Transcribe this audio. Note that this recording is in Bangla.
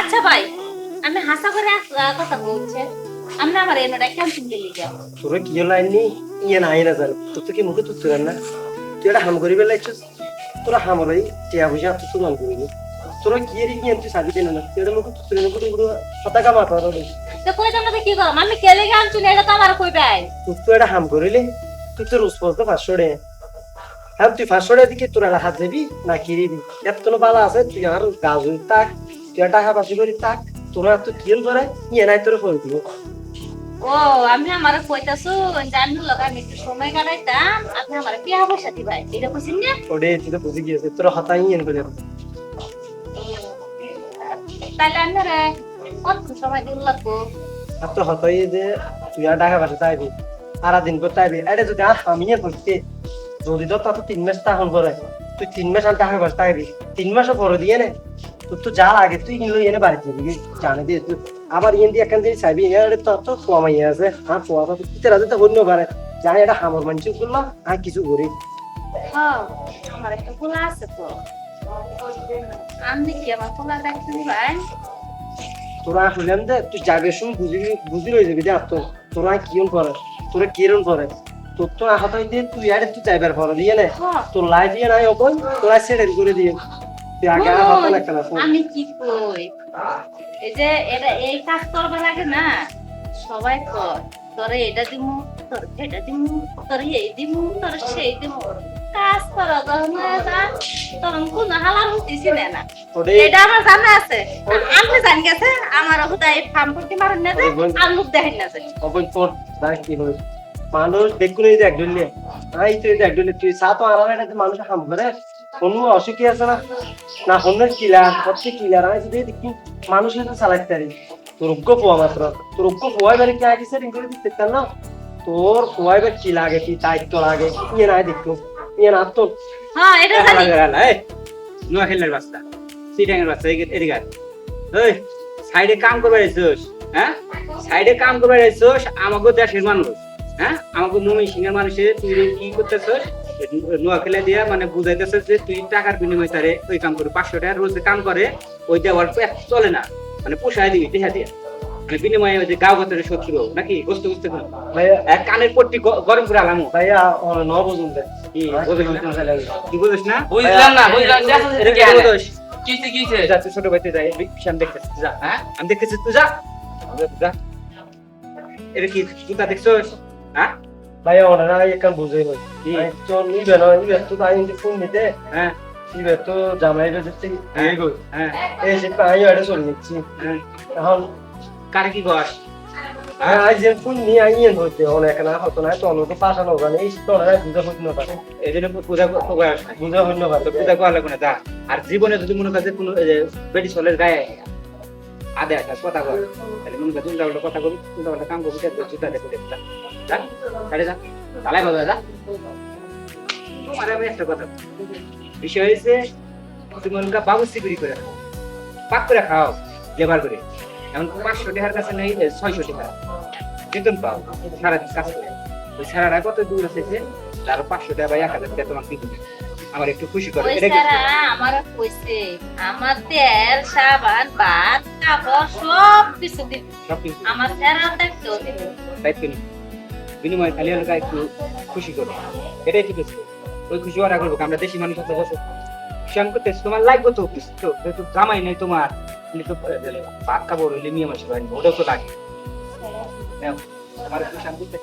আচ্ছা ভাই আমি হাসা করে কথা বলছে। আমরা আমার এনোটা লিখে তোরা কি লাইন নি ইয়ে নাই না জানো তো কি মুখে তুই না? তুই একটা হাম করি বেলা তোরা হাম হলাই টিয়া বুঝে আর তুই করিনি। তোরা কি এর ইয়ে তুই সাজি না। তুই এটা মুখে তুই মুখে পুরো কথা কামা তোর তো কই তোমরা কি করো আমি কেলে গান চুলে এটা তো আমার কই ভাই তুই তো এটা হাম করিলে। তুই তো রোজ পর্যন্ত পাঁচশো রে হ্যাঁ তুই পাঁচশো দিকে তোর হাত দেবি না কি দিবি এত কোনো বালা আছে তুই আর গাছ তাক তুই টাকা পাশি করি তাক তোরা তো কিল করে ইয়ে নাই তোর ফোন দিব। ও আমি আমার কইতাছো জানু লগা আমি একটু সময় কাটাইতাম আপনি আমার বিয়া পয়সা দিবাই এটা কইছেন না? ওরে তুই তো বুঝে গিয়েছে তোর হতাই ইয়ে করে আপনারা কত সময় দিন লাগবো? আর তো হতই যে তুই আর টাকা পাশে চাইবি সারা দিন করে চাইবি এটা যদি আমি করতে যদি তো তত তিন মাস তখন করে তুই তিন মাস আর টাকা পাশে চাইবি তিন মাসও পরে দিয়ে নে। তো যা লাগে তুই কিনলো এনে বাড়িতে দিবি জানে দিয়ে তুই। আবার ইয়ে দিয়ে এখান থেকে চাইবি এটা তো তো আছে। পোয়া তো তো হইন পারে জানি এটা হামর মানছি আর কিছু করি। হ্যাঁ আমার একটা পোলা আছে তো। আপনি কি আমার পোলা দেখতে দিবেন তোরা শুনলাম যে তুই যাবে শুন বুঝি বুঝি রয়ে যাবি দেখ তোর তোরা কিরম করে তোরা কিরম করে তোর তো আহত হইতে তুই আরে তুই যাইবার পরে দিয়ে নে? হ্যাঁ। তোর লাইফ দিয়ে নাই অপন তোরা সেটেল করে দিয়ে। আমি কি কই? এই যে এটা এই কাজ করবার লাগে না সবাই কর তোরে এটা দিমু তোর এটা দিমু তোর এই দিমু তোর সেই দিমু। কাজ করা তখন কোন হালার হতেছি না। এটা আমার জানা আছে। আমি জানি গেছে আমার হুদাই ফার্ম করতে মারুন না যে আর লোক দেখেন না যে। অপন তোর কি হল? মানুষ দেখুন এই যে একজন নিয়ে। এই যে একজন তুই সা তো আরামে মানুষ হাম করে। কোনো অসুখী আছে না না হন্যের কিলার হচ্ছে কিলার আমি যদি দেখি মানুষের তো চালাইতে পারি তোর উগ্র পোয়া মাত্র তোর উগ্র পোয়াই বাড়ি কি আগে সেটিং করে দিতে না তোর পোয়াই বাড়ি কি লাগে কি দায়িত্ব লাগে ইয়ে নাই দেখতো ইয়ে না তোর হ্যাঁ এটা জানি নোয়া খেলার বাচ্চা সিটাঙ্গের বাচ্চা এদিকে এদিকে আয়। সাইডে কাম করবে আইছোস হ্যাঁ সাইডে কাম করবে আইছোস আমাকে দেশের মানুষ হ্যাঁ আমাকে মমি সিংহের মানুষের তুই কি করতেছস নোয়া খেলে দিয়া মানে বুঝাইতেছস যে তুই টাকার বিনিময়ে তারে ওই কাম করে পাঁচশো টাকা রোজে কাম করে ওই দেওয়ার চলে না। মানে পোষায় দিবি দেখা দিয়া। মানে বিনিময়ে ওই যে গাও গতরে শত্রু নাকি? বুঝতে বুঝতে এক কানের পট্টি গরম করে আলামো। ভাইয়া ন বুঝুন কি বুঝিস না? কি বুঝিস না? বুঝলাম না বুঝলাম না এটা কি বুঝিস কিসে কিসে যা। তুই ছোট ভাইতে যাই আমি দেখতেছি। যা হ্যাঁ? আমি দেখতেছি তুই যা। যা। এটা কি জুতা দেখছোস? হ্যাঁ? ভাইয়া ওরা না এখান বুঝে হই? তো নিবে না নিবে তো তাই ইন্দি ফোন দিতে হ্যাঁ নিবে তো জামাই এই গো হ্যাঁ এই যে পাই চলে নিচ্ছি। এখন কারে কি আজ যে ফোন নিয়ে আইয়েন হইতে অনেক না হতো না তো অনেক পাশানো ওখানে এই তো না বুঝে হইতে না পারে এই জন্য পূজা না পারে পূজা করা লাগবে না যা আর জীবনে যদি মনে কাছে কোনো বেটি চলের গায়ে আদে আসা কথা কর তাহলে মনে কাছে উল্টা উল্টা কথা উল্টা উল্টা কাম করবি জুতা দেখে দেখতা যা তাহলে যা তালাই বাবা যা। তোমার আমি একটা কথা। বিষয় হয়েছে তুমি কর বাবু করে পাক করে খাও লেবার করে। এখন পাঁচশো টাকার কাছে নেই ছয়শো টাকা। বেতন পাও সারাদিন কাজ করে। ওই সারাটা কত দূর আছে যে তার পাঁচশো টাকা বা এক হাজার টাকা তোমাকে দিবে আমার একটু খুশি করে আমার কইছে আমার তেল সাবান ভাত কাপড় সব কিছু দিবে আমার দেখতেও বিনিময়ে খালি হলো একটু খুশি করো। এটাই ঠিক আছে ওই খুশি ওরা করব আমরা দেশি মানুষ আছে বসে শ্যাম করতে তোমার লাগবে তো কিছু তো জামাই নেই তোমার তুমি তো পাক কাপড় হইলে নিয়ে মাসে বাড়ি ওটাও তো লাগে। একটু শ্যাম করতে